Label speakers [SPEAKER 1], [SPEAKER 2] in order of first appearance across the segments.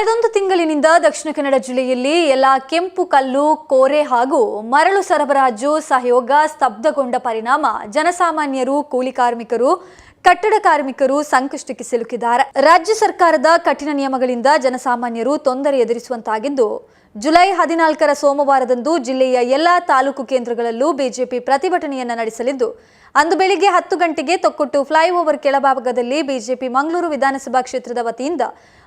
[SPEAKER 1] ಕಳೆದೊಂದು ತಿಂಗಳಿನಿಂದ ದಕ್ಷಿಣ ಕನ್ನಡ ಜಿಲ್ಲೆಯಲ್ಲಿ ಎಲ್ಲ ಕೆಂಪು ಕಲ್ಲು, ಕೋರೆ ಹಾಗೂ ಮರಳು ಸರಬರಾಜು ಸಹಯೋಗ ಸ್ತಬ್ಧಗೊಂಡ ಪರಿಣಾಮ ಜನಸಾಮಾನ್ಯರು, ಕೂಲಿ ಕಾರ್ಮಿಕರು, ಕಟ್ಟಡ ಕಾರ್ಮಿಕರು ಸಂಕಷ್ಟಕ್ಕೆ ಸಿಲುಕಿದ್ದಾರೆ. ರಾಜ್ಯ ಸರ್ಕಾರದ ಕಠಿಣ ನಿಯಮಗಳಿಂದ ಜನಸಾಮಾನ್ಯರು ತೊಂದರೆ ಎದುರಿಸುವಂತಾಗಿದ್ದು ಜುಲೈ ಹದಿನಾಲ್ಕರ ಸೋಮವಾರದಂದು ಜಿಲ್ಲೆಯ ಎಲ್ಲಾ ತಾಲೂಕು ಕೇಂದ್ರಗಳಲ್ಲೂ ಬಿಜೆಪಿ ಪ್ರತಿಭಟನೆಯನ್ನು ನಡೆಸಲಿದ್ದು, ಅಂದು ಬೆಳಿಗ್ಗೆ ಹತ್ತು ಗಂಟೆಗೆ ತೊಕ್ಕೊಟ್ಟು ಫ್ಲೈಓವರ್ ಕೆಳಭಾಗದಲ್ಲಿ ಬಿಜೆಪಿ ಮಂಗಳೂರು ವಿಧಾನಸಭಾ ಕ್ಷೇತ್ರದ ವತಿಯಿಂದ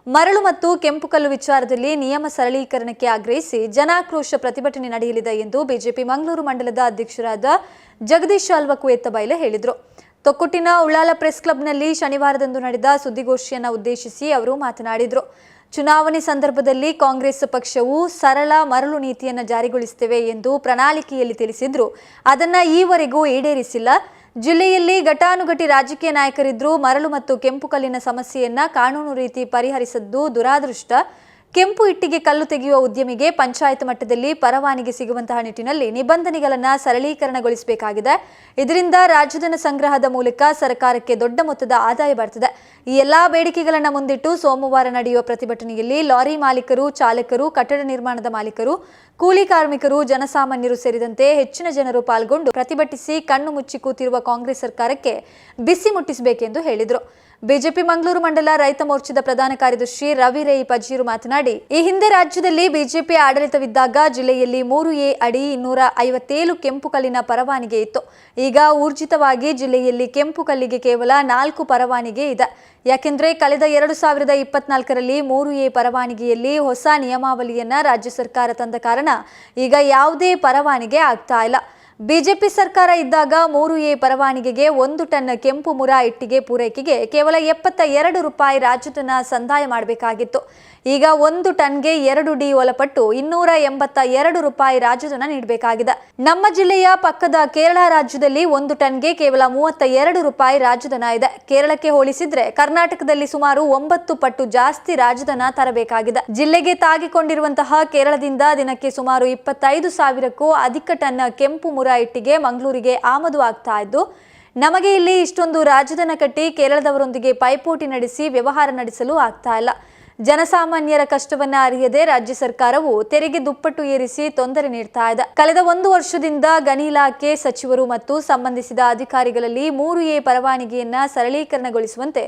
[SPEAKER 1] ಮರಳು ಮತ್ತು ಕೆಂಪು ಕಲ್ಲು ವಿಚಾರದಲ್ಲಿ ನಿಯಮ ಸರಳೀಕರಣಕ್ಕೆ ಆಗ್ರಹಿಸಿ ಜನಾಕ್ರೋಶ ಪ್ರತಿಭಟನೆ ನಡೆಯಲಿದೆ ಎಂದು ಬಿಜೆಪಿ ಮಂಗಳೂರು ಮಂಡಲದ ಅಧ್ಯಕ್ಷರಾದ ಜಗದೀಶ್ ಅಲ್ವಕುಯೆತ್ತ ಬೈಲೆ ಹೇಳಿದರು. ತೊಕ್ಕೊಟ್ಟಿನ ಉಳ್ಳಾಲ ಪ್ರೆಸ್ ಕ್ಲಬ್ನಲ್ಲಿ ಶನಿವಾರದಂದು ನಡೆದ ಸುದ್ದಿಗೋಷ್ಠಿಯನ್ನು ಉದ್ದೇಶಿಸಿ ಅವರು ಮಾತನಾಡಿದರು. ಚುನಾವಣೆ ಸಂದರ್ಭದಲ್ಲಿ ಕಾಂಗ್ರೆಸ್ ಪಕ್ಷವು ಸರಳ ಮರಳು ನೀತಿಯನ್ನು ಜಾರಿಗೊಳಿಸುತ್ತೇವೆ ಎಂದು ಪ್ರಣಾಳಿಕೆಯಲ್ಲಿ ತಿಳಿಸಿದ್ರು. ಅದನ್ನ ಈವರೆಗೂ ಈಡೇರಿಸಿಲ್ಲ. ಜಿಲ್ಲೆಯಲ್ಲಿ ಘಟಾನುಘಟಿ ರಾಜಕೀಯ ನಾಯಕರಿದ್ದರೂ ಮರಳು ಮತ್ತು ಕೆಂಪು ಕಲ್ಲಿನ ಸಮಸ್ಯೆಯನ್ನ ಕಾನೂನು ರೀತಿ ಪರಿಹರಿಸದ್ದು ದುರಾದೃಷ್ಟ. ಕೆಂಪು ಇಟ್ಟಿಗೆ ಕಲ್ಲು ತೆಗೆಯುವ ಉದ್ಯಮಿಗೆ ಪಂಚಾಯತ್ ಮಟ್ಟದಲ್ಲಿ ಪರವಾನಿಗೆ ಸಿಗುವಂತಹ ನಿಟ್ಟಿನಲ್ಲಿ ನಿಬಂಧನೆಗಳನ್ನು ಸರಳೀಕರಣಗೊಳಿಸಬೇಕಾಗಿದೆ. ಇದರಿಂದ ರಾಜಧನ ಸಂಗ್ರಹದ ಮೂಲಕ ಸರ್ಕಾರಕ್ಕೆ ದೊಡ್ಡ ಮೊತ್ತದ ಆದಾಯ ಬರ್ತದೆ. ಈ ಎಲ್ಲಾ ಬೇಡಿಕೆಗಳನ್ನು ಮುಂದಿಟ್ಟು ಸೋಮವಾರ ನಡೆಯುವ ಪ್ರತಿಭಟನೆಯಲ್ಲಿ ಲಾರಿ ಮಾಲೀಕರು, ಚಾಲಕರು, ಕಟ್ಟಡ ನಿರ್ಮಾಣದ ಮಾಲೀಕರು, ಕೂಲಿ ಕಾರ್ಮಿಕರು, ಜನಸಾಮಾನ್ಯರು ಸೇರಿದಂತೆ ಹೆಚ್ಚಿನ ಜನರು ಪಾಲ್ಗೊಂಡು ಪ್ರತಿಭಟಿಸಿ ಕಣ್ಣು ಮುಚ್ಚಿ ಕೂತಿರುವ ಕಾಂಗ್ರೆಸ್ ಸರ್ಕಾರಕ್ಕೆ ಬಿಸಿ ಮುಟ್ಟಿಸಬೇಕೆಂದು ಹೇಳಿದರು. ಬಿಜೆಪಿ ಮಂಗಳೂರು ಮಂಡಲ ರೈತ ಮೋರ್ಚಾದ ಪ್ರಧಾನ ಕಾರ್ಯದರ್ಶಿ ರವಿ ರೈ ಪಜೀರು ಮಾತನಾಡಿ, ಈ ಹಿಂದೆ ರಾಜ್ಯದಲ್ಲಿ ಬಿಜೆಪಿ ಆಡಳಿತವಿದ್ದಾಗ ಜಿಲ್ಲೆಯಲ್ಲಿ ಮೂರು ಎ ಅಡಿ ಇನ್ನೂರ ಐವತ್ತೇಳು ಕೆಂಪು ಕಲ್ಲಿನ ಪರವಾನಿಗೆ ಇತ್ತು. ಈಗ ಊರ್ಜಿತವಾಗಿ ಜಿಲ್ಲೆಯಲ್ಲಿ ಕೆಂಪು ಕಲ್ಲಿಗೆ ಕೇವಲ ನಾಲ್ಕು ಪರವಾನಿಗೆ ಇದೆ. ಯಾಕೆಂದ್ರೆ ಕಳೆದ ಎರಡು ಸಾವಿರದ ಇಪ್ಪತ್ನಾಲ್ಕರಲ್ಲಿ ಮೂರು ಎ ಪರವಾನಿಗೆಯಲ್ಲಿ ಹೊಸ ನಿಯಮಾವಳಿಯನ್ನ ರಾಜ್ಯ ಸರ್ಕಾರ ತಂದ ಕಾರಣ ಈಗ ಯಾವುದೇ ಪರವಾನಿಗೆ ಆಗ್ತಾ ಇಲ್ಲ. ಬಿಜೆಪಿ ಸರ್ಕಾರ ಇದ್ದಾಗ ಮೂರು ಎ ಪರವಾನಿಗೆಗೆ ಒಂದು ಟನ್ ಕೆಂಪು ಮುರ ಇಟ್ಟಿಗೆ ಪೂರೈಕೆಗೆ ಕೇವಲ ಎಪ್ಪತ್ತ ಎರಡು ರೂಪಾಯಿ ರಾಜ್ಯದನ್ನ ಸಂದಾಯ ಮಾಡಬೇಕಾಗಿತ್ತು. ಈಗ ಒಂದು ಟನ್ಗೆ ಎರಡು ಡಿ ಒಳಪಟ್ಟು ಇನ್ನೂರ ಎಂಬತ್ತ ಎರಡು ರೂಪಾಯಿ ರಾಜ್ಯದನ್ನ ನೀಡಬೇಕಾಗಿದೆ. ನಮ್ಮ ಜಿಲ್ಲೆಯ ಪಕ್ಕದ ಕೇರಳ ರಾಜ್ಯದಲ್ಲಿ ಒಂದು ಟನ್ಗೆ ಕೇವಲ ಮೂವತ್ತ ಎರಡು ರೂಪಾಯಿ ರಾಜಧನ ಇದೆ. ಕೇರಳಕ್ಕೆ ಹೋಲಿಸಿದ್ರೆ ಕರ್ನಾಟಕದಲ್ಲಿ ಸುಮಾರು ಒಂಬತ್ತು ಪಟ್ಟು ಜಾಸ್ತಿ ರಾಜಧನ ತರಬೇಕಾಗಿದೆ. ಜಿಲ್ಲೆಗೆ ತಾಗಿಕೊಂಡಿರುವಂತಹ ಕೇರಳದಿಂದ ದಿನಕ್ಕೆ ಸುಮಾರು ಇಪ್ಪತ್ತೈದು ಸಾವಿರಕ್ಕೂ ಅಧಿಕ ಟನ್ ಕೆಂಪು ಮುರ ಇಟ್ಟಿಗೆ ಮಂಗಳೂರಿಗೆ ಆಮದು ಆಗ್ತಾ ಇದ್ದು, ನಮಗೆ ಇಲ್ಲಿ ಇಷ್ಟೊಂದು ರಾಜಧನ ಕಟ್ಟಿ ಕೇರಳದವರೊಂದಿಗೆ ಪೈಪೋಟಿ ನಡೆಸಿ ವ್ಯವಹಾರ ನಡೆಸಲು ಆಗ್ತಾ ಇಲ್ಲ. ಜನಸಾಮಾನ್ಯರ ಕಷ್ಟವನ್ನ ಅರಿಯದೆ ರಾಜ್ಯ ಸರ್ಕಾರವು ತೆರಿಗೆ ದುಪ್ಪಟ್ಟು ಏರಿಸಿ ತೊಂದರೆ ನೀಡ್ತಾ ಇದೆ. ಕಳೆದ ಒಂದು ವರ್ಷದಿಂದ ಗಣಿ ಇಲಾಖೆ, ಸಚಿವರು ಮತ್ತು ಸಂಬಂಧಿಸಿದ ಅಧಿಕಾರಿಗಳಲ್ಲಿ ಮೂರು ಎ ಪರವಾನಗಿಯನ್ನ ಸರಳೀಕರಣಗೊಳಿಸುವಂತೆ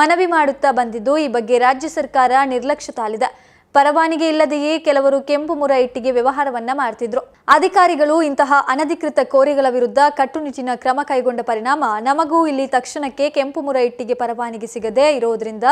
[SPEAKER 1] ಮನವಿ ಮಾಡುತ್ತಾ ಬಂದಿದ್ದು, ಈ ಬಗ್ಗೆ ರಾಜ್ಯ ಸರ್ಕಾರ ನಿರ್ಲಕ್ಷ್ಯ ತಾಳಿದೆ. ಪರವಾನಗಿ ಇಲ್ಲದೆಯೇ ಕೆಲವರು ಕೆಂಪು ಮುರ ಇಟ್ಟಿಗೆ ವ್ಯವಹಾರವನ್ನ ಮಾಡ್ತಿದ್ರು. ಅಧಿಕಾರಿಗಳು ಇಂತಹ ಅನಧಿಕೃತ ಕೋರಿಗಳ ವಿರುದ್ಧ ಕಟ್ಟುನಿಟ್ಟಿನ ಕ್ರಮ ಕೈಗೊಂಡ ಪರಿಣಾಮ ನಮಗೂ ಇಲ್ಲಿ ತಕ್ಷಣಕ್ಕೆ ಕೆಂಪು ಮುರ ಇಟ್ಟಿಗೆ ಪರವಾನಗಿ ಸಿಗದೆ ಇರೋದ್ರಿಂದ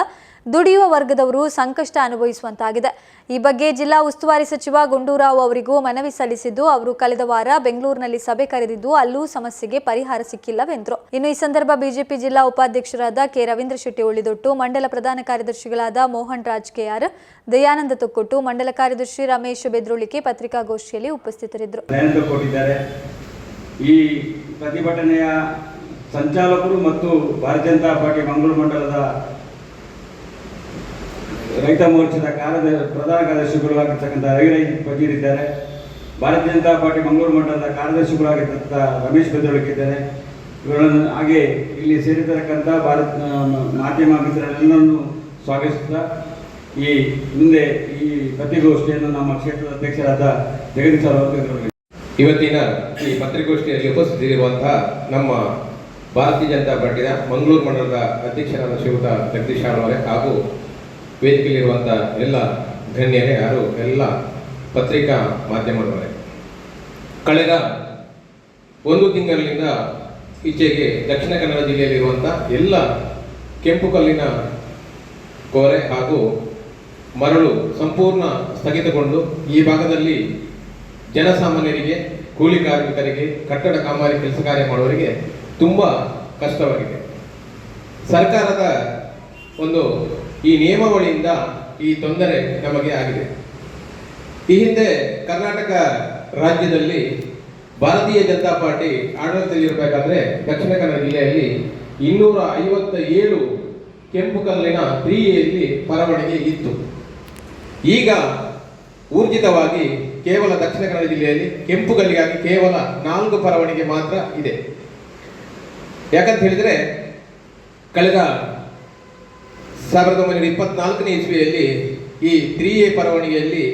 [SPEAKER 1] ದುಡಿಯುವ ವರ್ಗದವರು ಸಂಕಷ್ಟ ಅನುಭವಿಸುವಂತಾಗಿದೆ. ಈ ಬಗ್ಗೆ ಜಿಲ್ಲಾ ಉಸ್ತುವಾರಿ ಸಚಿವ ಗುಂಡೂರಾವ್ ಅವರಿಗೂ ಮನವಿ ಸಲ್ಲಿಸಿದ್ದು, ಅವರು ಕಳೆದ ವಾರ ಬೆಂಗಳೂರಿನಲ್ಲಿ ಸಭೆ ಕರೆದಿದ್ದು, ಅಲ್ಲೂ ಸಮಸ್ಯೆಗೆ ಪರಿಹಾರ ಸಿಕ್ಕಿಲ್ಲವೆಂದರು. ಇನ್ನು ಈ ಸಂದರ್ಭ ಬಿಜೆಪಿ ಜಿಲ್ಲಾ ಉಪಾಧ್ಯಕ್ಷರಾದ ಕೆ ರವೀಂದ್ರ ಶೆಟ್ಟಿ ಉಳಿದೊಟ್ಟು, ಮಂಡಲ ಪ್ರಧಾನ ಕಾರ್ಯದರ್ಶಿಗಳಾದ ಮೋಹನ್ ರಾಜ್ ಕೆಆರ್ ದಯಾನಂದ ತೊಕ್ಕೊಟ್ಟು ಮಂಡಲ ಕಾರ್ಯದರ್ಶಿ ರಮೇಶ್ ಬೆದ್ರುಳಿಕೆ ಪತ್ರಿಕಾಗೋಷ್ಠಿಯಲ್ಲಿ ಉಪಸ್ಥಿತರಿದ್ದರು.
[SPEAKER 2] ಈ ಪ್ರತಿಭಟನೆಯ ಸಂಚಾಲಕರು ಮತ್ತು ಭಾರತೀಯ ಜನತಾ ಪಾರ್ಟಿ ಮಂಗಳೂರು ಮಂಡಲದ ರೈತ ಮೋರ್ಚಾದ ಕಾರ್ಯದ ಪ್ರಧಾನ ಕಾರ್ಯದರ್ಶಿಗಳು ಆಗಿರ್ತಕ್ಕಂಥ ರವಿರೈ ಪಜೀರ್ ಇದ್ದಾರೆ. ಭಾರತೀಯ ಜನತಾ ಪಾರ್ಟಿ ಮಂಗಳೂರು ಮಂಡಲದ ಕಾರ್ಯದರ್ಶಿಗಳು ಆಗಿರ್ತಕ್ಕಂಥ ರಮೇಶ್ ಬೆದ್ರುಳಿಕೆ ಇದ್ದಾರೆ. ಇವರನ್ನು ಹಾಗೆ ಇಲ್ಲಿ ಸೇರಿರ್ತಕ್ಕಂಥ ಭಾರತ ಮಾಧ್ಯಮ ಮಿತ್ರರೆಲ್ಲರನ್ನು ಸ್ವಾಗತಿಸುತ್ತಾ ಈ ಮುಂದೆ ಈ ಪತ್ರಿಕೋಷ್ಠಿಯನ್ನು ನಮ್ಮ ಕ್ಷೇತ್ರದ ಅಧ್ಯಕ್ಷರಾದ ಜಗದೀಶ್ ಅವರು
[SPEAKER 3] ಇವತ್ತಿನ ಈ ಪತ್ರಿಕಾಗೋಷ್ಠಿಯಲ್ಲಿ ಉಪಸ್ಥಿತರಿರುವಂತಹ ನಮ್ಮ ಭಾರತೀಯ ಜನತಾ ಪಾರ್ಟಿಯ ಮಂಗಳೂರು ಮಂಡಲದ ಅಧ್ಯಕ್ಷರಾದ ಶ್ರೀಯುತ ಜಗದೀಶ್ ಅವರೇ ಹಾಗೂ ವೇದಿಕೆಯಲ್ಲಿರುವಂಥ ಎಲ್ಲ ಗಣ್ಯರೇ ಯಾರು ಎಲ್ಲ ಪತ್ರಿಕಾ ಮಾಧ್ಯಮದವರೇ. ಕಳೆದ ಒಂದು ತಿಂಗಳಿನಿಂದ ಈಚೆಗೆ ದಕ್ಷಿಣ ಕನ್ನಡ ಜಿಲ್ಲೆಯಲ್ಲಿರುವಂಥ ಎಲ್ಲ ಕೆಂಪು ಕಲ್ಲಿನ ಕೋರೆ ಹಾಗೂ ಮರಳು ಸಂಪೂರ್ಣ ಸ್ಥಗಿತಗೊಂಡು ಈ ಭಾಗದಲ್ಲಿ ಜನಸಾಮಾನ್ಯರಿಗೆ, ಕೂಲಿ ಕಾರ್ಮಿಕರಿಗೆ, ಕಟ್ಟಡ ಕಾಮಗಾರಿ ಕೆಲಸ ಕಾರ್ಯ ಮಾಡುವವರಿಗೆ ತುಂಬ ಕಷ್ಟವಾಗಿದೆ. ಸರ್ಕಾರದ ಒಂದು ಈ ನಿಯಮಾವಳಿಯಿಂದ ಈ ತೊಂದರೆ ನಮಗೆ ಆಗಿದೆ. ಈ ಹಿಂದೆ ಕರ್ನಾಟಕ ರಾಜ್ಯದಲ್ಲಿ ಭಾರತೀಯ ಜನತಾ ಪಾರ್ಟಿ ಆಡಳಿತದಲ್ಲಿರಬೇಕಾದ್ರೆ ದಕ್ಷಿಣ ಕನ್ನಡ ಜಿಲ್ಲೆಯಲ್ಲಿ ಇನ್ನೂರ ಐವತ್ತ ಏಳು ಕೆಂಪು ಕಲ್ಲಿನ ಕ್ರಿಯೆಯಲ್ಲಿ ಬರವಣಿಗೆ ಇತ್ತು. ಈಗ ಊರ್ಜಿತವಾಗಿ ಕೇವಲ ದಕ್ಷಿಣ ಕನ್ನಡ ಜಿಲ್ಲೆಯಲ್ಲಿ ಕೆಂಪು ಕಲ್ಲಿಗಾಗಿ ಕೇವಲ ನಾಲ್ಕು ಪರವಣಿಗೆ ಮಾತ್ರ ಇದೆ. ಯಾಕಂತ ಹೇಳಿದ್ರೆ ಕಳೆದ ಸಾವಿರದ ಒಂಬೈನೂರ ಇಪ್ಪತ್ನಾಲ್ಕನೇ ಇಸ್ವಿಯಲ್ಲಿ ಈ ತ್ರೀ ಎ ಪರವಣಿಗೆಯಲ್ಲಿ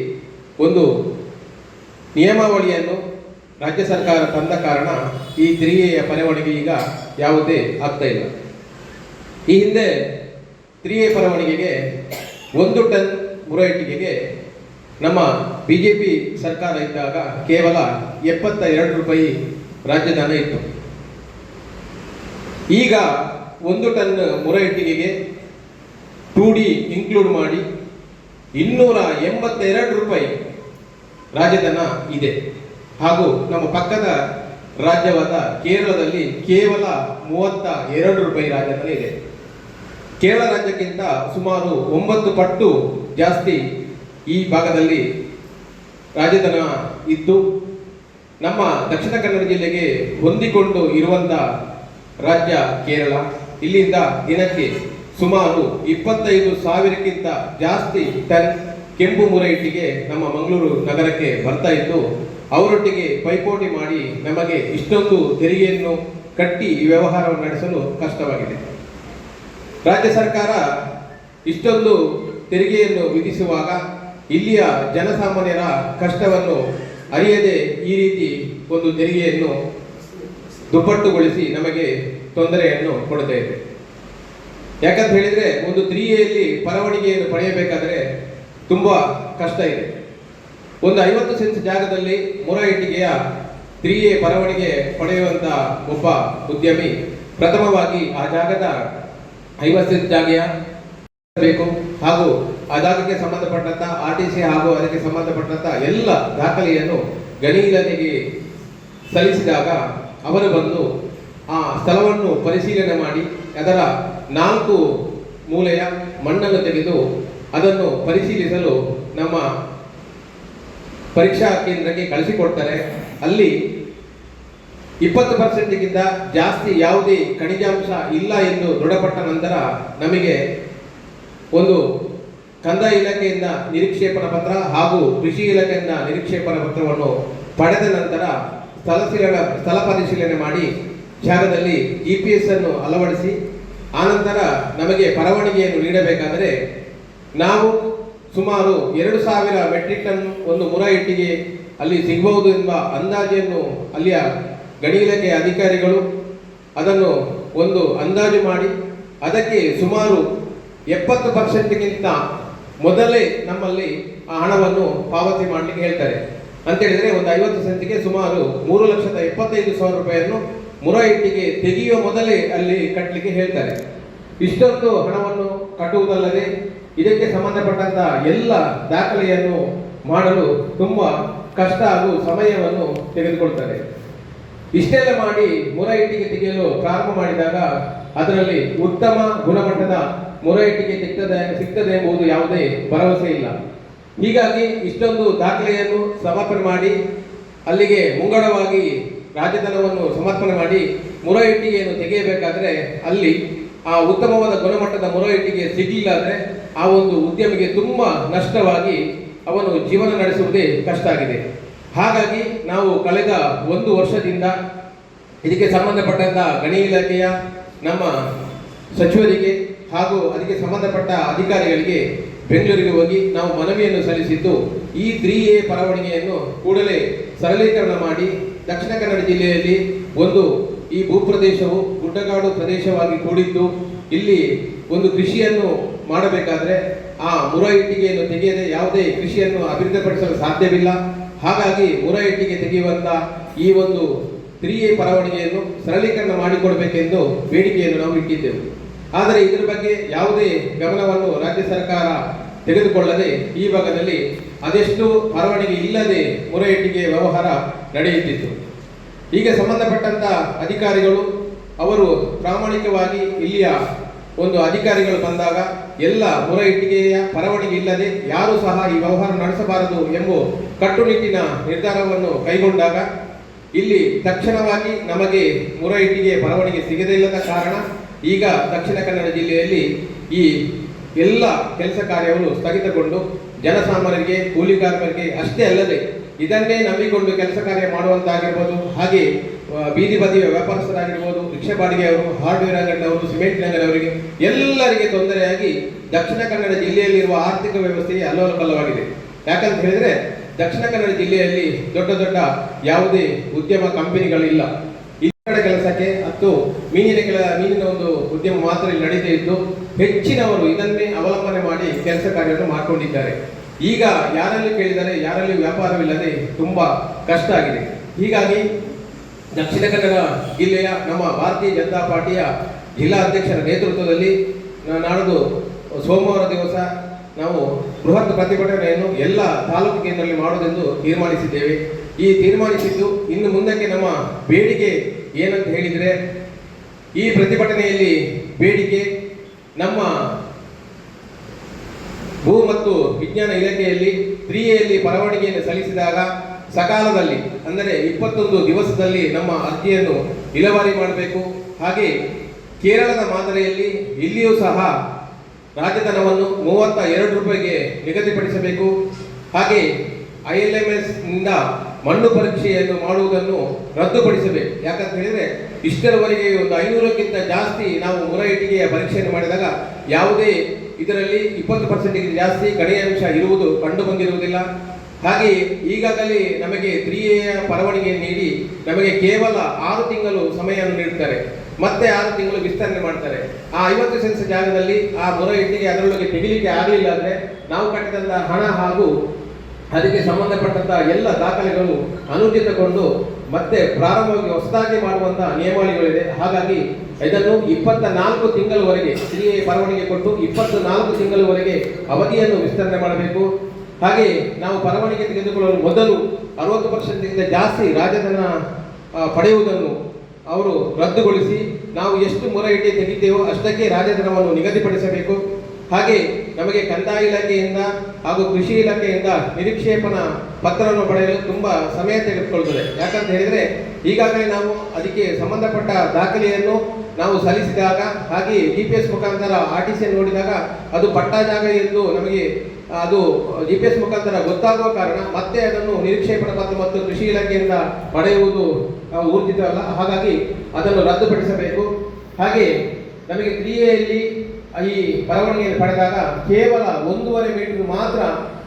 [SPEAKER 3] ಒಂದು ನಿಯಮಾವಳಿಯನ್ನು ರಾಜ್ಯ ಸರ್ಕಾರ ತಂದ ಕಾರಣ ಈ ತ್ರೀ ಎಯ ಪರವಣಿಗೆ ಈಗ ಯಾವುದೇ ಆಗ್ತಾ ಇಲ್ಲ. ಈ ಹಿಂದೆ ತ್ರೀ ಎ ಪರವಣಿಗೆಗೆ ಒಂದು ಟನ್ ಇಟ್ಟಿಗೆಗೆ ನಮ್ಮ ಬಿ ಜೆ ಪಿ ಸರ್ಕಾರ ಇದ್ದಾಗ ಕೇವಲ ಎಪ್ಪತ್ತ ಎರಡು ರೂಪಾಯಿ ರಾಜ್ಯದಾನ ಇತ್ತು. ಈಗ ಒಂದು ಟನ್ ಮುರ ಇಟ್ಟಿಗೆಗೆ ಟೂ ಡಿ ಇನ್ಕ್ಲೂಡ್ ಮಾಡಿ ಇನ್ನೂರ ಎಂಬತ್ತೆರಡು ರೂಪಾಯಿ ರಾಜ್ಯಧನ ಇದೆ. ಹಾಗೂ ನಮ್ಮ ಪಕ್ಕದ ರಾಜ್ಯವಾದ ಕೇರಳದಲ್ಲಿ ಕೇವಲ ಮೂವತ್ತ ಎರಡು ರೂಪಾಯಿ ರಾಜ್ಯಧನ ಇದೆ. ಕೇರಳ ರಾಜ್ಯಕ್ಕಿಂತ ಸುಮಾರು ಒಂಬತ್ತು ಪಟ್ಟು ಜಾಸ್ತಿ ಈ ಭಾಗದಲ್ಲಿ ರಾಜಧನ ಇದ್ದು ನಮ್ಮ ದಕ್ಷಿಣ ಕನ್ನಡ ಜಿಲ್ಲೆಗೆ ಹೊಂದಿಕೊಂಡು ಇರುವಂತ ರಾಜ್ಯ ಕೇರಳ. ಇಲ್ಲಿಂದ ದಿನಕ್ಕೆ ಸುಮಾರು ಇಪ್ಪತ್ತೈದು ಸಾವಿರಕ್ಕಿಂತ ಜಾಸ್ತಿ ಟನ್ ಕೆಂಪು ಮುರ ಇಟ್ಟಿಗೆ ನಮ್ಮ ಮಂಗಳೂರು ನಗರಕ್ಕೆ ಬರ್ತಾ ಇದ್ದು, ಅವರೊಟ್ಟಿಗೆ ಪೈಪೋಟಿ ಮಾಡಿ ನಮಗೆ ಇಷ್ಟೊಂದು ತೆರಿಗೆಯನ್ನು ಕಟ್ಟಿ ಈ ವ್ಯವಹಾರವನ್ನು ನಡೆಸಲು ಕಷ್ಟವಾಗಿದೆ. ರಾಜ್ಯ ಸರ್ಕಾರ ಇಷ್ಟೊಂದು ತೆರಿಗೆಯನ್ನು ವಿಧಿಸುವಾಗ ಇಲ್ಲಿಯ ಜನಸಾಮಾನ್ಯರ ಕಷ್ಟವನ್ನು ಅರಿಯದೆ ಈ ರೀತಿ ಒಂದು ತೆರಿಗೆಯನ್ನು ದುಪ್ಪಟ್ಟುಗೊಳಿಸಿ ನಮಗೆ ತೊಂದರೆಯನ್ನು ಕೊಡ್ತಾ ಇದೆ. ಯಾಕಂತ ಹೇಳಿದ್ರೆ ಒಂದು ತ್ರೀ ಎಲ್ಲಿ ಪಡೆಯಬೇಕಾದರೆ ಪಡೆಯಬೇಕಾದ್ರೆ ತುಂಬಾ ಕಷ್ಟ ಇದೆ. ಒಂದು ಐವತ್ತು ಸೆನ್ಸ್ ಜಾಗದಲ್ಲಿ ಮುರ ಇಟ್ಟಿಗೆಯ ತ್ರೀ ಪರವಾನಿಗೆ ಪಡೆಯುವಂತ ಒಬ್ಬ ಉದ್ಯಮಿ ಪ್ರಥಮವಾಗಿ ಆ ಜಾಗದ ಐವತ್ತು ಸೆನ್ಸ್ ಜಾಗೆಯ ಬೇಕು. ಹಾಗೂ ಅದಾಗಕ್ಕೆ ಸಂಬಂಧಪಟ್ಟಂತ ಆರ್ ಟಿ ಸಿ ಹಾಗೂ ಅದಕ್ಕೆ ಸಂಬಂಧಪಟ್ಟಂತ ಎಲ್ಲ ದಾಖಲೆಯನ್ನು ಗಣಿ ಇಲಾಖೆಗೆ ಸಲ್ಲಿಸಿದಾಗ ಅವರು ಬಂದು ಆ ಸ್ಥಳವನ್ನು ಪರಿಶೀಲನೆ ಮಾಡಿ, ಅದರ ನಾಲ್ಕು ಮೂಲೆಯ ಮಣ್ಣನ್ನು ತೆಗೆದು ಅದನ್ನು ಪರಿಶೀಲಿಸಲು ನಮ್ಮ ಪರೀಕ್ಷಾ ಕೇಂದ್ರಕ್ಕೆ ಕಳಿಸಿಕೊಡ್ತಾರೆ. ಅಲ್ಲಿ ಇಪ್ಪತ್ತು ಪರ್ಸೆಂಟ್ಗಿಂತ ಜಾಸ್ತಿ ಯಾವುದೇ ಖನಿಜಾಂಶ ಇಲ್ಲ ಎಂದು ದೃಢಪಟ್ಟ ನಂತರ ನಮಗೆ ಒಂದು ಕಂದಾಯ ಇಲಾಖೆಯಿಂದ ನಿರೀಕ್ಷೇಪಣ ಪತ್ರ ಹಾಗೂ ಕೃಷಿ ಇಲಾಖೆಯಿಂದ ನಿರೀಕ್ಷೇಪಣ ಪತ್ರವನ್ನು ಪಡೆದ ನಂತರ ಸ್ಥಳ ಸ್ಥಳ ಪರಿಶೀಲನೆ ಮಾಡಿ ಜಾಗದಲ್ಲಿ ಜಿ ಪಿ ಎಸ್ ಅನ್ನು ಅಳವಡಿಸಿ, ಆನಂತರ ನಮಗೆ ಪರವಾನಗಿಯನ್ನು ನೀಡಬೇಕಾದರೆ ನಾವು ಸುಮಾರು ಎರಡು ಸಾವಿರ ಮೆಟ್ರಿಕ್ ಟನ್ ಒಂದು ಮುರ ಇಟ್ಟಿಗೆ ಅಲ್ಲಿ ಸಿಗಬಹುದು ಎಂಬ ಅಂದಾಜನ್ನು ಅಲ್ಲಿಯ ಗಣಿ ಇಲಾಖೆಯ ಅಧಿಕಾರಿಗಳು ಅದನ್ನು ಒಂದು ಅಂದಾಜು ಮಾಡಿ, ಅದಕ್ಕೆ ಸುಮಾರು ಎಪ್ಪತ್ತು ಪರ್ಸೆಂಟ್ಗಿಂತ ಮೊದಲೇ ನಮ್ಮಲ್ಲಿ ಆ ಹಣವನ್ನು ಪಾವತಿ ಮಾಡಲಿಕ್ಕೆ ಹೇಳ್ತಾರೆ. ಅಂತ ಹೇಳಿದ್ರೆ ಒಂದು ಐವತ್ತು ಸೆಂಟಿಗೆ ಸುಮಾರು ಮೂರು ಲಕ್ಷದ ಎಪ್ಪತ್ತೈದು ಸಾವಿರ ರೂಪಾಯಿಯನ್ನು ಮುರ ಇಟ್ಟಿಗೆ ತೆಗೆಯುವ ಮೊದಲೇ ಅಲ್ಲಿ ಕಟ್ಟಲಿಕ್ಕೆ ಹೇಳ್ತಾರೆ. ಇಷ್ಟೊಂದು ಹಣವನ್ನು ಕಟ್ಟುವುದಲ್ಲದೆ ಇದಕ್ಕೆ ಸಂಬಂಧಪಟ್ಟಂತ ಎಲ್ಲ ದಾಖಲೆಯನ್ನು ಮಾಡಲು ತುಂಬಾ ಕಷ್ಟ ಹಾಗೂ ಸಮಯವನ್ನು ತೆಗೆದುಕೊಳ್ತಾರೆ. ಇಷ್ಟೆಲ್ಲ ಮಾಡಿ ಮುರ ಇಟ್ಟಿಗೆ ತೆಗೆಯಲು ಪ್ರಾರಂಭ ಮಾಡಿದಾಗ ಅದರಲ್ಲಿ ಉತ್ತಮ ಗುಣಮಟ್ಟದ ಮುರ ಇಟ್ಟಿಗೆ ಸಿಗ್ತದೆ ಸಿಗ್ತದೆ ಎಂಬುದು ಯಾವುದೇ ಭರವಸೆ ಇಲ್ಲ. ಹೀಗಾಗಿ ಇಷ್ಟೊಂದು ದಾಖಲೆಯನ್ನು ಸಮರ್ಪಣೆ ಮಾಡಿ, ಅಲ್ಲಿಗೆ ಮುಂಗಡವಾಗಿ ರಾಜಧನವನ್ನು ಸಮರ್ಪಣೆ ಮಾಡಿ ಮುರ ಇಟ್ಟಿಗೆಯನ್ನು ತೆಗೆಯಬೇಕಾದ್ರೆ ಅಲ್ಲಿ ಆ ಉತ್ತಮವಾದ ಗುಣಮಟ್ಟದ ಮುರ ಸಿಗಲಿಲ್ಲ ಅಂದ್ರೆ ಆ ಒಂದು ಉದ್ಯಮಿಗೆ ತುಂಬ ನಷ್ಟವಾಗಿ ಅವನು ಜೀವನ ನಡೆಸುವುದೇ ಕಷ್ಟ ಆಗಿದೆ. ಹಾಗಾಗಿ ನಾವು ಕಳೆದ ಒಂದು ವರ್ಷದಿಂದ ಇದಕ್ಕೆ ಸಂಬಂಧಪಟ್ಟಂತಹ ಗಣಿ ಇಲಾಖೆಯ ನಮ್ಮ ಸಚಿವರಿಗೆ ಹಾಗೂ ಅದಕ್ಕೆ ಸಂಬಂಧಪಟ್ಟ ಅಧಿಕಾರಿಗಳಿಗೆ ಬೆಂಗಳೂರಿಗೆ ಹೋಗಿ ನಾವು ಮನವಿಯನ್ನು ಸಲ್ಲಿಸಿದ್ದು, ಈ ತ್ರೀ ಎ ಬರವಣಿಗೆಯನ್ನು ಕೂಡಲೇ ಸರಳೀಕರಣ ಮಾಡಿ ದಕ್ಷಿಣ ಕನ್ನಡ ಜಿಲ್ಲೆಯಲ್ಲಿ ಒಂದು ಈ ಭೂಪ್ರದೇಶವು ಗುಡ್ಡಗಾಡು ಪ್ರದೇಶವಾಗಿ ಕೂಡಿದ್ದು, ಇಲ್ಲಿ ಒಂದು ಕೃಷಿಯನ್ನು ಮಾಡಬೇಕಾದ್ರೆ ಆ ಮುರ ಇಟ್ಟಿಗೆಯನ್ನು ತೆಗೆಯದೆ ಯಾವುದೇ ಕೃಷಿಯನ್ನು ಅಭಿವೃದ್ಧಿಪಡಿಸಲು ಸಾಧ್ಯವಿಲ್ಲ. ಹಾಗಾಗಿ ಮುರ ಇಟ್ಟಿಗೆ ತೆಗೆಯುವಂತ ಈ ಒಂದು ತ್ರೀ ಎ ಬರವಣಿಗೆಯನ್ನು ಸರಳೀಕರಣ ಮಾಡಿಕೊಡಬೇಕೆಂದು ಬೇಡಿಕೆಯನ್ನು ನಾವು ಇಟ್ಟಿದ್ದೆವು. ಆದರೆ ಇದರ ಬಗ್ಗೆ ಯಾವುದೇ ಗಮನವನ್ನು ರಾಜ್ಯ ಸರ್ಕಾರ ತೆಗೆದುಕೊಳ್ಳದೆ ಈ ಭಾಗದಲ್ಲಿ ಅದೆಷ್ಟು ಮರವಣಿಗೆ ಇಲ್ಲದೆ ಮುರ ಇಟ್ಟಿಗೆ ವ್ಯವಹಾರ ನಡೆಯುತ್ತಿತ್ತು. ಈಗ ಸಂಬಂಧಪಟ್ಟಂತ ಅಧಿಕಾರಿಗಳು, ಅವರು ಪ್ರಾಮಾಣಿಕವಾಗಿ ಇಲ್ಲಿಯ ಒಂದು ಅಧಿಕಾರಿಗಳು ಬಂದಾಗ ಎಲ್ಲ ಮುರ ಇಟ್ಟಿಗೆಯ ಪರವಣಿಗೆ ಇಲ್ಲದೆ ಯಾರು ಸಹ ಈ ವ್ಯವಹಾರ ನಡೆಸಬಾರದು ಎಂಬ ಕಟ್ಟುನಿಟ್ಟಿನ ನಿರ್ಧಾರವನ್ನು ಕೈಗೊಂಡಾಗ, ಇಲ್ಲಿ ತಕ್ಷಣವಾಗಿ ನಮಗೆ ಮುರ ಇಟ್ಟಿಗೆ ಪರವಣಿಗೆ ಸಿಗದೇ ಇಲ್ಲದ ಕಾರಣ ಈಗ ದಕ್ಷಿಣ ಕನ್ನಡ ಜಿಲ್ಲೆಯಲ್ಲಿ ಈ ಎಲ್ಲ ಕೆಲಸ ಕಾರ್ಯವನ್ನು ಸ್ಥಗಿತಗೊಂಡು ಜನಸಾಮಾನ್ಯರಿಗೆ, ಕೂಲಿ ಕಾರ್ಮಿಕರಿಗೆ ಅಷ್ಟೇ ಅಲ್ಲದೆ ಇದನ್ನೇ ನಂಬಿಕೊಂಡು ಕೆಲಸ ಕಾರ್ಯ ಮಾಡುವಂತಾಗಿರ್ಬೋದು. ಹಾಗೆ ಬೀದಿ ಬದಿಯ ವ್ಯಾಪಾರಸ್ಥರಾಗಿರ್ಬೋದು, ರಿಕ್ಷಾ ಬಾಡಿಗೆಯವರು ಹಾರ್ಡ್ವೇರ್ ಅಂಗಡಿಯವರು ಸಿಮೆಂಟ್ ಅಂಗಡಿಯವರಿಗೆ ಎಲ್ಲರಿಗೆ ತೊಂದರೆಯಾಗಿ ದಕ್ಷಿಣ ಕನ್ನಡ ಜಿಲ್ಲೆಯಲ್ಲಿರುವ ಆರ್ಥಿಕ ವ್ಯವಸ್ಥೆಗೆ ಅಲ್ಲೋಲಕಲ್ಲವಾಗಿದೆ ಯಾಕಂತ ಹೇಳಿದ್ರೆ ದಕ್ಷಿಣ ಕನ್ನಡ ಜಿಲ್ಲೆಯಲ್ಲಿ ದೊಡ್ಡ ದೊಡ್ಡ ಯಾವುದೇ ಉದ್ಯಮ ಕಂಪನಿಗಳಿಲ್ಲ. ಕೆಲಸಕ್ಕೆ ಮತ್ತು ಮೀನಿನ ಕೆಲ, ಮೀನಿನ ಒಂದು ಉದ್ಯಮ ಮಾತ್ರ ಇಲ್ಲಿ ನಡೀತಾ ಇದ್ದು, ಹೆಚ್ಚಿನವರು ಇದನ್ನೇ ಅವಲಂಬನೆ ಮಾಡಿ ಕೆಲಸ ಕಾರ್ಯವನ್ನು ಮಾಡಿಕೊಂಡಿದ್ದಾರೆ. ಈಗ ಯಾರಲ್ಲಿ ಕೇಳಿದರೆ ಯಾರಲ್ಲಿ ವ್ಯಾಪಾರವಿಲ್ಲದೆ ತುಂಬಾ ಕಷ್ಟ ಆಗಿದೆ. ಹೀಗಾಗಿ ದಕ್ಷಿಣ ಕನ್ನಡ ಜಿಲ್ಲೆಯ ನಮ್ಮ ಭಾರತೀಯ ಜನತಾ ಪಾರ್ಟಿಯ ಜಿಲ್ಲಾ ಅಧ್ಯಕ್ಷರ ನೇತೃತ್ವದಲ್ಲಿ ನಾಡ್ದು ಸೋಮವಾರ ದಿವಸ ನಾವು ಬೃಹತ್ ಪ್ರತಿಭಟನೆಯನ್ನು ಎಲ್ಲ ತಾಲೂಕು ಕೇಂದ್ರದಲ್ಲಿ ಮಾಡುವುದೆಂದು ತೀರ್ಮಾನಿಸಿದ್ದೇವೆ. ಈ ತೀರ್ಮಾನಿಸಿದ್ದು ಇನ್ನು ಮುಂದಕ್ಕೆ ನಮ್ಮ ಬೇಡಿಕೆ ಏನಂತ ಹೇಳಿದರೆ, ಈ ಪ್ರತಿಭಟನೆಯಲ್ಲಿ ಬೇಡಿಕೆ ನಮ್ಮ ಭೂ ಮತ್ತು ವಿಜ್ಞಾನ ಇಲಾಖೆಯಲ್ಲಿ ಕ್ರಿಯೆಯಲ್ಲಿ ಬರವಣಿಗೆಯನ್ನು ಸಲ್ಲಿಸಿದಾಗ ಸಕಾಲದಲ್ಲಿ, ಅಂದರೆ ಇಪ್ಪತ್ತೊಂದು ದಿವಸದಲ್ಲಿ ನಮ್ಮ ಅರ್ಜಿಯನ್ನು ವಿಲೇವಾರಿ ಮಾಡಬೇಕು. ಹಾಗೆ ಕೇರಳದ ಮಾದರಿಯಲ್ಲಿ ಇಲ್ಲಿಯೂ ಸಹ ರಾಜಧನವನ್ನು ಮೂವತ್ತ ಎರಡು ರೂಪಾಯಿಗೆ ನಿಗದಿಪಡಿಸಬೇಕು. ಹಾಗೆ ಐ ಎಲ್ ಎಂ ಎಸ್ನಿಂದ ಮಣ್ಣು ಪರೀಕ್ಷೆಯನ್ನು ಮಾಡುವುದನ್ನು ರದ್ದುಪಡಿಸಬೇಕು. ಯಾಕಂತ ಹೇಳಿದ್ರೆ ಇಷ್ಟರವರೆಗೆ ಒಂದು ಐನೂರಕ್ಕಿಂತ ಜಾಸ್ತಿ ನಾವು ಮುರ ಇಟ್ಟಿಗೆಯ ಪರೀಕ್ಷೆಯನ್ನು ಮಾಡಿದಾಗ ಯಾವುದೇ ಇದರಲ್ಲಿ ಇಪ್ಪತ್ತು ಪರ್ಸೆಂಟ್ಗೆ ಜಾಸ್ತಿ ಕಡೆಯ ಅಂಶ ಇರುವುದು ಕಂಡು ಬಂದಿರುವುದಿಲ್ಲ. ಹಾಗೆ ಈಗಾಗಲೇ ನಮಗೆ ತ್ರೀ ಎಯ ಪರವಾನಗಿ ನೀಡಿ ನಮಗೆ ಕೇವಲ ಆರು ತಿಂಗಳು ಸಮಯವನ್ನು ನೀಡುತ್ತಾರೆ. ಮತ್ತೆ ಆರು ತಿಂಗಳು ವಿಸ್ತರಣೆ ಮಾಡ್ತಾರೆ. ಆ ಐವತ್ತು ಸೆನ್ಸ್ ಜಾಗದಲ್ಲಿ ಆ ಮೊರ ಇಟ್ಟಿಗೆ ಅದರೊಳಗೆ ತೆಗಿಲಿಕ್ಕೆ ಆಗಲಿಲ್ಲ ಅಂದ್ರೆ ನಾವು ಕಟ್ಟಿದಂತಹ ಹಣ ಹಾಗೂ ಅದಕ್ಕೆ ಸಂಬಂಧಪಟ್ಟಂತಹ ಎಲ್ಲ ದಾಖಲೆಗಳು ಅನುಚಿತಗೊಂಡು ಮತ್ತೆ ಪ್ರಾರಂಭವಾಗಿ ಹೊಸದಾಗಿ ಮಾಡುವಂತಹ ನಿಯಮಾವಳಿಗಳಿದೆ. ಹಾಗಾಗಿ ಇದನ್ನು ಇಪ್ಪತ್ತ ನಾಲ್ಕು ತಿಂಗಳವರೆಗೆ ಸಿಎ ಪರವಾನಿಗೆ ಕೊಟ್ಟು ಇಪ್ಪತ್ತು ನಾಲ್ಕು ತಿಂಗಳವರೆಗೆ ಅವಧಿಯನ್ನು ವಿಸ್ತರಣೆ ಮಾಡಬೇಕು. ಹಾಗೆ ನಾವು ಪರವಾನಿಗೆ ತೆಗೆದುಕೊಳ್ಳಲು ಮೊದಲು ಅರವತ್ತು ಪರ್ಸೆಂಟ್ಗಿಂತ ಜಾಸ್ತಿ ರಾಜಧನ ಪಡೆಯುವುದನ್ನು ಅವರು ರದ್ದುಗೊಳಿಸಿ ನಾವು ಎಷ್ಟು ಮೊರ ಇಟ್ಟಿ ತೆಗಿತೇವೋ ಅಷ್ಟಕ್ಕೆ ರಾಜಧನವನ್ನು ನಿಗದಿಪಡಿಸಬೇಕು. ಹಾಗೆ ನಮಗೆ ಕಂದಾಯ ಇಲಾಖೆಯಿಂದ ಹಾಗೂ ಕೃಷಿ ಇಲಾಖೆಯಿಂದ ನಿರೀಕ್ಷೇಪಣ ಪತ್ರವನ್ನು ಪಡೆಯಲು ತುಂಬಾ ಸಮಯ ತೆಗೆದುಕೊಳ್ಳುತ್ತದೆ. ಯಾಕಂತ ಹೇಳಿದ್ರೆ, ಈಗಾಗಲೇ ನಾವು ಅದಕ್ಕೆ ಸಂಬಂಧಪಟ್ಟ ದಾಖಲೆಯನ್ನು ನಾವು ಸಲ್ಲಿಸಿದಾಗ ಹಾಗೆ ಜಿ ಪಿ ಎಸ್ ಮುಖಾಂತರ ಆರ್ ಟಿ ಸಿ ನೋಡಿದಾಗ ಅದು ಪಟ್ಟ ಜಾಗ ಎಂದು ನಮಗೆ, ಅದು ಜಿ ಪಿ ಎಸ್ ಮುಖಾಂತರ ಗೊತ್ತಾಗುವ ಕಾರಣ ಮತ್ತೆ ಅದನ್ನು ನಿರೀಕ್ಷೇಪಣ ಪತ್ರ ಮತ್ತು ಕೃಷಿ ಇಲಾಖೆಯಿಂದ ಪಡೆಯುವುದು ಊರ್ಜಿತವಲ್ಲ. ಹಾಗಾಗಿ ಅದನ್ನು ರದ್ದುಪಡಿಸಬೇಕು. ಹಾಗೆ ನಮಗೆ ಕ್ರಿಯೆಯಲ್ಲಿ ಈ ಬರವಣಿಗೆಯನ್ನು ಪಡೆದಾಗ ಕೇವಲ ಒಂದೂವರೆ ಮೀಟರ್ ಮಾತ್ರ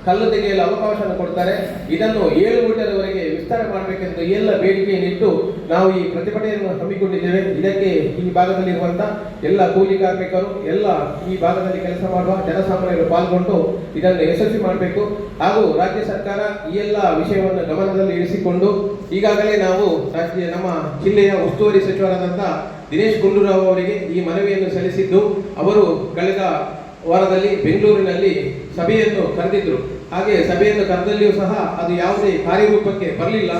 [SPEAKER 3] ಕಲ್ಲು ತೆಗೆಯಲು ಅವಕಾಶವನ್ನು ಕೊಡ್ತಾರೆ. ಇದನ್ನು ಏಳು ಮೀಟರ್ವರೆಗೆ ವಿಸ್ತಾರ ಮಾಡಬೇಕೆಂದು ಎಲ್ಲ ಬೇಡಿಕೆಯನ್ನಿಟ್ಟು ನಾವು ಈ ಪ್ರತಿಭಟನೆಯನ್ನು ಹಮ್ಮಿಕೊಂಡಿದ್ದೇವೆ. ಇದಕ್ಕೆ ಈ ಭಾಗದಲ್ಲಿರುವಂತಹ ಎಲ್ಲ ಕೂಲಿ ಕಾರ್ಮಿಕರು, ಎಲ್ಲ ಈ ಭಾಗದಲ್ಲಿ ಕೆಲಸ ಮಾಡುವ ಜನಸಾಮಾನ್ಯರು ಪಾಲ್ಗೊಂಡು ಇದನ್ನು ಯಶಸ್ವಿ ಮಾಡಬೇಕು. ಹಾಗೂ ರಾಜ್ಯ ಸರ್ಕಾರ ಈ ಎಲ್ಲ ವಿಷಯವನ್ನು ಗಮನದಲ್ಲಿ ಇರಿಸಿಕೊಂಡು ಈಗಾಗಲೇ ನಾವು ರಾಜ್ಯ ನಮ್ಮ ಜಿಲ್ಲೆಯ ಉಸ್ತುವಾರಿ ಸಚಿವರಾದಂತಹ ದಿನೇಶ್ ಗುಂಡೂರಾವ್ ಅವರಿಗೆ ಈ ಮನವಿಯನ್ನು ಸಲ್ಲಿಸಿದ್ದು, ಅವರು ಕಳೆದ ವಾರದಲ್ಲಿ ಬೆಂಗಳೂರಿನಲ್ಲಿ ಸಭೆಯನ್ನು ಕರೆದಿದ್ದರು. ಹಾಗೆ ಸಭೆಯನ್ನು ಕರೆದಲ್ಲಿಯೂ ಸಹ ಅದು ಯಾವುದೇ ಕಾರ್ಯರೂಪಕ್ಕೆ ಬರಲಿಲ್ಲ.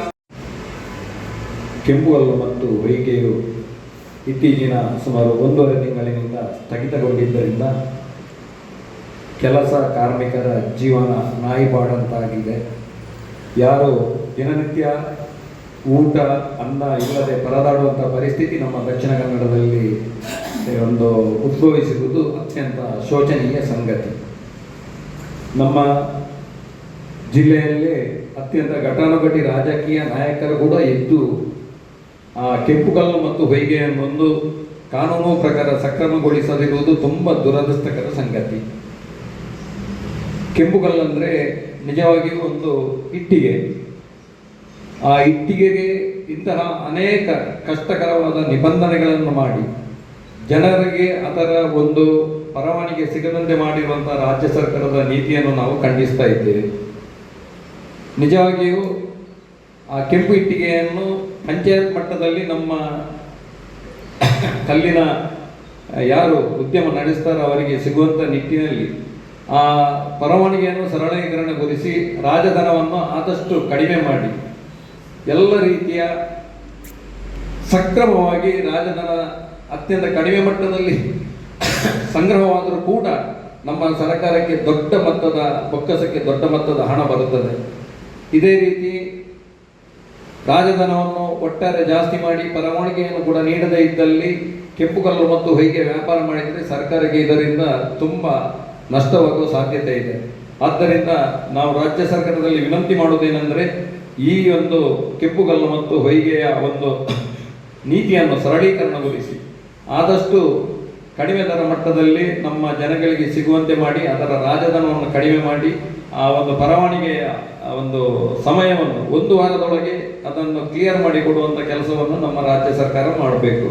[SPEAKER 4] ಕೆಂಪು ಅಲ್ಲ ಮತ್ತು ವೈಕೆಯು ಇತ್ತೀಚಿನ ಸುಮಾರು ಒಂದೂವರೆ ತಿಂಗಳಿನಿಂದ ಸ್ಥಗಿತಗೊಂಡಿದ್ದರಿಂದ ಕೆಲಸ ಕಾರ್ಮಿಕರ ಜೀವನ ನಾಯಿಪಾಡಂತಾಗಿದೆ. ಯಾರು ದಿನನಿತ್ಯ ಊಟ, ಅನ್ನ ಇಲ್ಲದೆ ಪರದಾಡುವಂಥ ಪರಿಸ್ಥಿತಿ ನಮ್ಮ ದಕ್ಷಿಣ ಕನ್ನಡದಲ್ಲಿ ಒಂದು ಉದ್ಭವಿಸಿರುವುದು ಅತ್ಯಂತ ಶೋಚನೀಯ ಸಂಗತಿ. ನಮ್ಮ ಜಿಲ್ಲೆಯಲ್ಲಿ ಅತ್ಯಂತ ಘಟಾನುಘಟಿ ರಾಜಕೀಯ ನಾಯಕರು ಕೂಡ ಎದ್ದು ಆ ಕೆಂಪುಕಲ್ಲು ಮತ್ತು ಹೊಯ್ಗೆಯನ್ನೊಂದು ಕಾನೂನು ಪ್ರಕಾರ ಸಕ್ರಮಗೊಳಿಸದಿರುವುದು ತುಂಬ ದುರದೃಷ್ಟಕರ ಸಂಗತಿ. ಕೆಂಪುಕಲ್ಲು ಅಂದರೆ ನಿಜವಾಗಿಯೂ ಒಂದು ಇಟ್ಟಿಗೆ. ಆ ಇಟ್ಟಿಗೆಗೆ ಇಂತಹ ಅನೇಕ ಕಷ್ಟಕರವಾದ ನಿಬಂಧನೆಗಳನ್ನು ಮಾಡಿ ಜನರಿಗೆ ಅದರ ಒಂದು ಪರವಾನಿಗೆ ಸಿಗದಂತೆ ಮಾಡಿರುವಂತಹ ರಾಜ್ಯ ಸರ್ಕಾರದ ನೀತಿಯನ್ನು ನಾವು ಖಂಡಿಸ್ತಾ ಇದ್ದೇವೆ. ನಿಜವಾಗಿಯೂ ಆ ಕೆಂಪು ಇಟ್ಟಿಗೆಯನ್ನು ಪಂಚಾಯತ್ ಮಟ್ಟದಲ್ಲಿ ನಮ್ಮ ಕಲ್ಲಿನ ಯಾರು ಉದ್ಯಮ ನಡೆಸ್ತಾರೋ ಅವರಿಗೆ ಸಿಗುವಂಥ ನಿಟ್ಟಿನಲ್ಲಿ ಆ ಪರವಾನಿಗೆಯನ್ನು ಸರಳೀಕರಣಗೊಳಿಸಿ ರಾಜಧನವನ್ನು ಆದಷ್ಟು ಕಡಿಮೆ ಮಾಡಿ ಎಲ್ಲ ರೀತಿಯ ಸಕ್ರಮವಾಗಿ ರಾಜಧನ ಅತ್ಯಂತ ಕಡಿಮೆ ಮಟ್ಟದಲ್ಲಿ ಸಂಗ್ರಹವಾದರೂ ಕೂಡ ನಮ್ಮ ಸರ್ಕಾರಕ್ಕೆ ದೊಡ್ಡ ಮೊತ್ತದ, ಬೊಕ್ಕಸಕ್ಕೆ ದೊಡ್ಡ ಮೊತ್ತದ ಹಣ ಬರುತ್ತದೆ. ಇದೇ ರೀತಿ ರಾಜಧನವನ್ನು ಒಟ್ಟಾರೆ ಜಾಸ್ತಿ ಮಾಡಿ ಪರವಾನಗಿಯನ್ನು ಕೂಡ ನೀಡದೇ ಇದ್ದಲ್ಲಿ ಕೆಂಪುಕಲ್ಲು ಮತ್ತು ಹೊಯ್ಗೆ ವ್ಯಾಪಾರ ಮಾಡಿದರೆ ಸರ್ಕಾರಕ್ಕೆ ಇದರಿಂದ ತುಂಬ ನಷ್ಟವಾಗುವ ಸಾಧ್ಯತೆ ಇದೆ. ಆದ್ದರಿಂದ ನಾವು ರಾಜ್ಯ ಸರ್ಕಾರದಲ್ಲಿ ವಿನಂತಿ ಮಾಡುವುದೇನೆಂದರೆ ಈ ಒಂದು ಕೆಂಪುಗಲ್ಲು ಮತ್ತು ಹೊಯ್ಗೆಯ ಒಂದು ನೀತಿಯನ್ನು ಸರಳೀಕರಣಗೊಳಿಸಿ. ಆದಷ್ಟು ಕಡಿಮೆ ದರ ಮಟ್ಟದಲ್ಲಿ ನಮ್ಮ ಜನಗಳಿಗೆ ಸಿಗುವಂತೆ ಮಾಡಿ, ಅದರ ರಾಜಧನವನ್ನು ಕಡಿಮೆ ಮಾಡಿ, ಆ ಒಂದು ಬರವಣಿಗೆಯ ಒಂದು ಸಮಯವನ್ನು ಒಂದು ವಾರದೊಳಗೆ ಅದನ್ನು ಕ್ಲಿಯರ್ ಮಾಡಿಕೊಡುವಂಥ ಕೆಲಸವನ್ನು ನಮ್ಮ ರಾಜ್ಯ ಸರ್ಕಾರ ಮಾಡಬೇಕು.